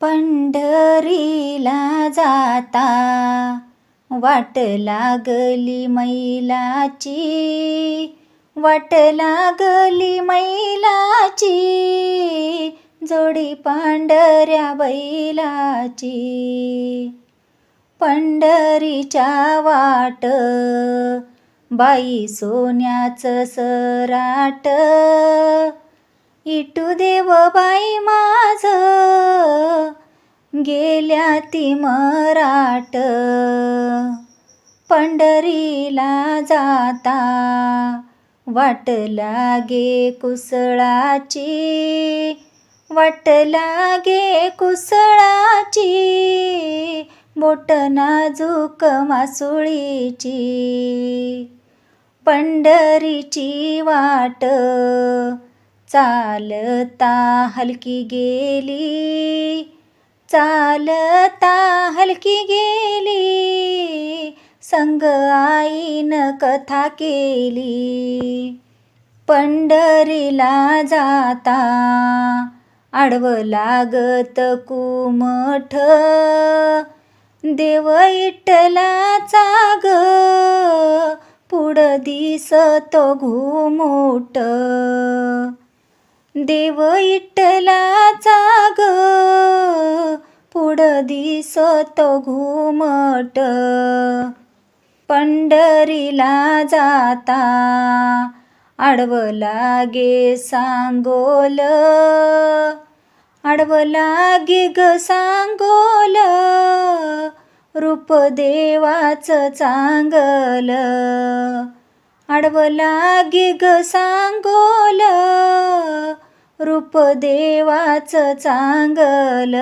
पंढरीला जाता. वाट लागली मैलाची वाट लागली मैलाची जोडी पांढऱ्या बैलाची. पंढरीच्या वाट बाई सोन्याचं सराट इटू देव बाई माझ. गेल्या ती मराठ. पंढरीला जाता. वाट लागे कुसळाची. वाट लागे कुसळाची. बोट नाजूक मासुळीची. पंढरीची वाट. चालता हलकी गेली चालता हलकी गेली संग आईन कथा केली. पंढरीला जाता आडवं लागत कुमठ देव इटलाचा ग पुढं दिसतो घुमोट. देव इटलाचा ग पुढं दिसतो घुमट. पंढरीला जाता आडवं लागे सांगोल. आडवं लागे ग सांगोल रूप देवाचं चांगल. आडवं लागे ग सांगोल रूप देवाचं चांगल.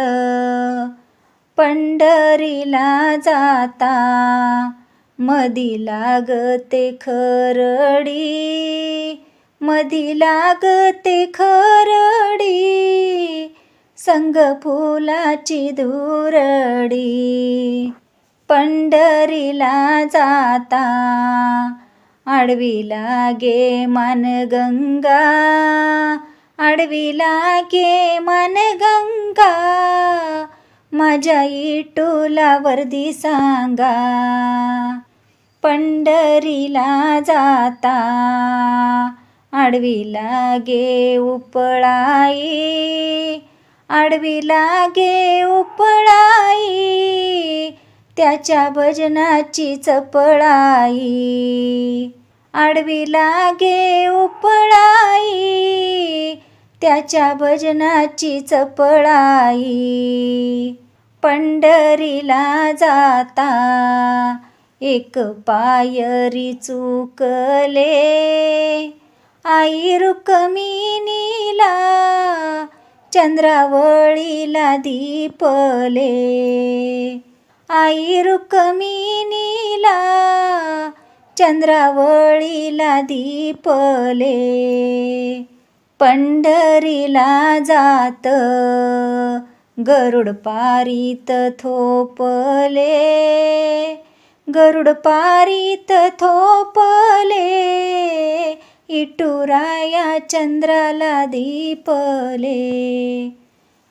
पंढरीला जाता मधी लागते खरडी मधी लागते खरडी संग फुलाची धुरडी. पंढरीला जाता आडवी लागे मानगंगा आडवी लागे मानगंगा माझ्या इटूला वर्दी सांगा. पंढरीला जाता आडवीला लागे उपळाई आडवीला लागे उपळाई त्याच्या भजनाची चपळाई. आडवीला लागे उपळाई त्याच्या भजनाची चपळाई. पंढरीला जाता एक पायरी चुकले. आई रुक्मिणीला चंद्रावळीला दीपले. आई रुक्मिणीला चंद्रावळीला दीपले. पंढरीला जात. गरुड पारीत थोपले. गरुड पारीत थोपले. इटुराया चंद्राला दीपले.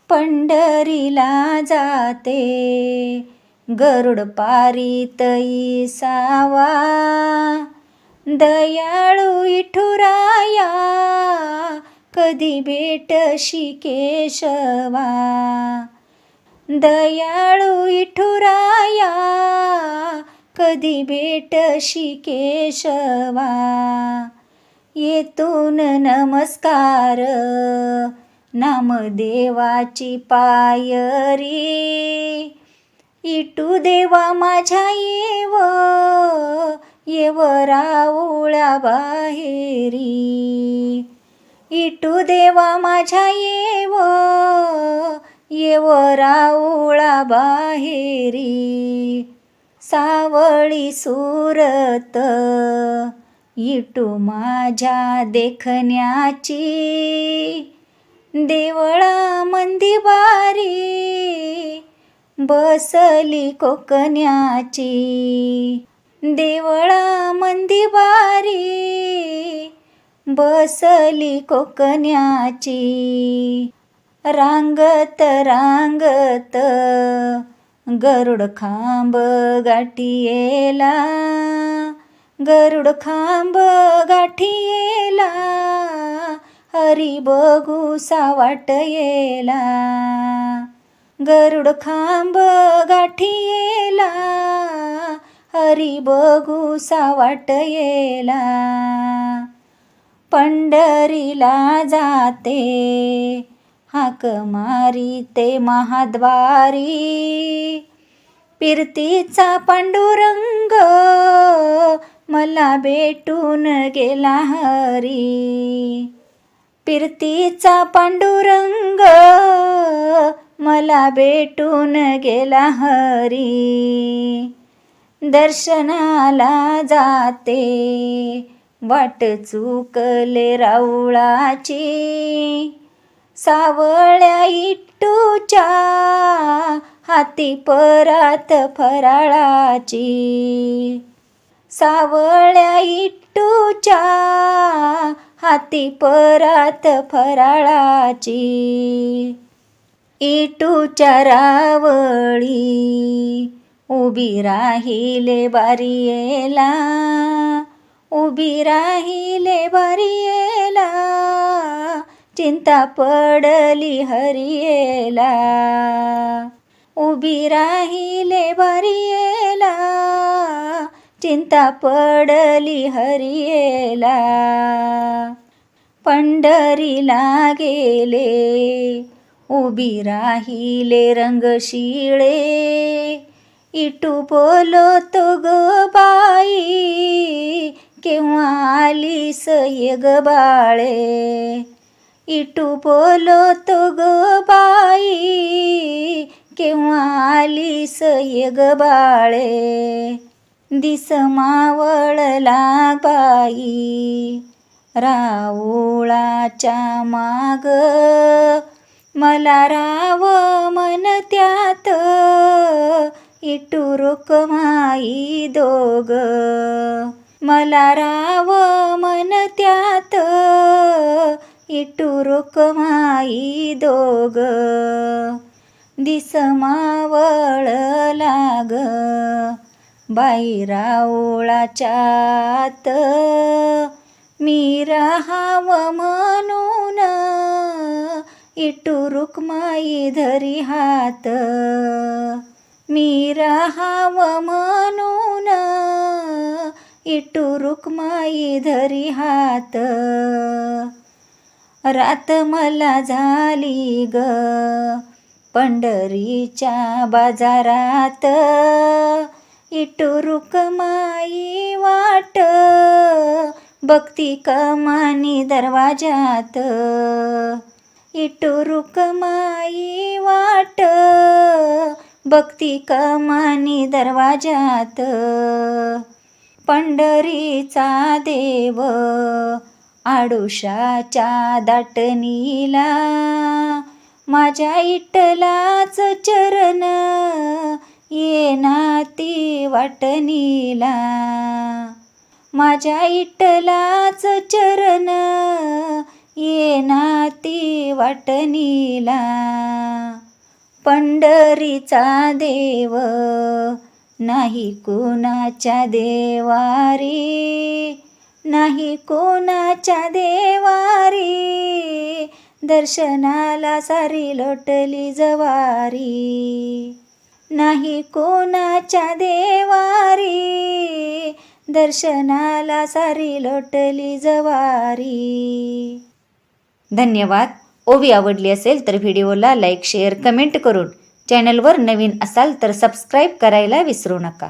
पंढरीला जाते. गरुड पारीत सावा दयाळू इठुराया. कधी भेटशी केशवा? दयाळू इठुराया कधी भेटशी केशवा? येतून नमस्कार नामदेवाची पायरी. इटू देवा माझ्या येव येव राऊळा बाहेरी. इटू देवा माझ्या येव येव राऊळा बाहेरी. सावळी सुरत इटू माझ्या देखण्याची. देवळा मंदिबारी बसली कोकण्याची. देवळा मंदिबारी बसली कोकण्याची. रांगत रांगत गरुड खांब गाठीयेला गरुड खांब गाठीयेला हरी बघू सावाट येला. गरुड खांब गाठीयेला हरी बघू सावाट येला. पंढरीला जाते. हाक मारी ते महाद्वारी. पिरतीचा पांडुरंग मला भेटून गेला हरी. पिरतीचा पांडुरंग मला भेटून गेला हरी. दर्शनाला जाते. वाट चुकले राऊळाची. सावळ्या इट्टूच्या हाती परात फराळाची. सावळ्या इट्टूच्या हाती परात फराळाची. इटूच्या रावळी उभी राहिले बारियेला उभी राहिले बरियेला चिंता पडली हरियेला. उभी राहिले बरियेला चिंता पडली हरियेला. पंढरीला गेले उभी राहिले रंगशिळे. इटू बोलतो ग बाई केव्हा आली सय ग बाळे? इटू बोलतो ग बाई केव्हा आली ये ग बाळे? दिस मावळला बाई राऊळाच्या माग. मला राव मन त्यात इटू रुकमाई दोग मला राव मन त्यात. इटू रुकमाई दोग दिस मावळ लाग. बाई रावळाच्यात. मी राहाव म्हणून. इटू रुक्माई धरी हात. मी राहाव म्हणून. इटू रुक्माई धरी हात. रात मला झाली ग पंढरीच्या बाजारात. इटू रुक्माई वाट भक्ती कमानी दरवाजात इटू रुक्माई वाट भक्ती कमानी दरवाजात पंढरीचा देव आडुशाच्या दाटणीला माझ्या इटलाच चरण येना ती वाटणीला. माझ्या इटलाच चरण येना ती वाटणीला. पंढरीचा देव नाही कोणाच्या देवारी नाही कोणाच्या देवारी. दर्शनाला सारी लोटली जवारी नाही कोणाच्या देवारी. दर्शनाला सारी लोटली जवारी. धन्यवाद. ओवी आवडली असेल तर व्हिडिओला लाईक शेअर कमेंट करून चॅनलवर नवीन असाल तर सबस्क्राईब करायला विसरू नका.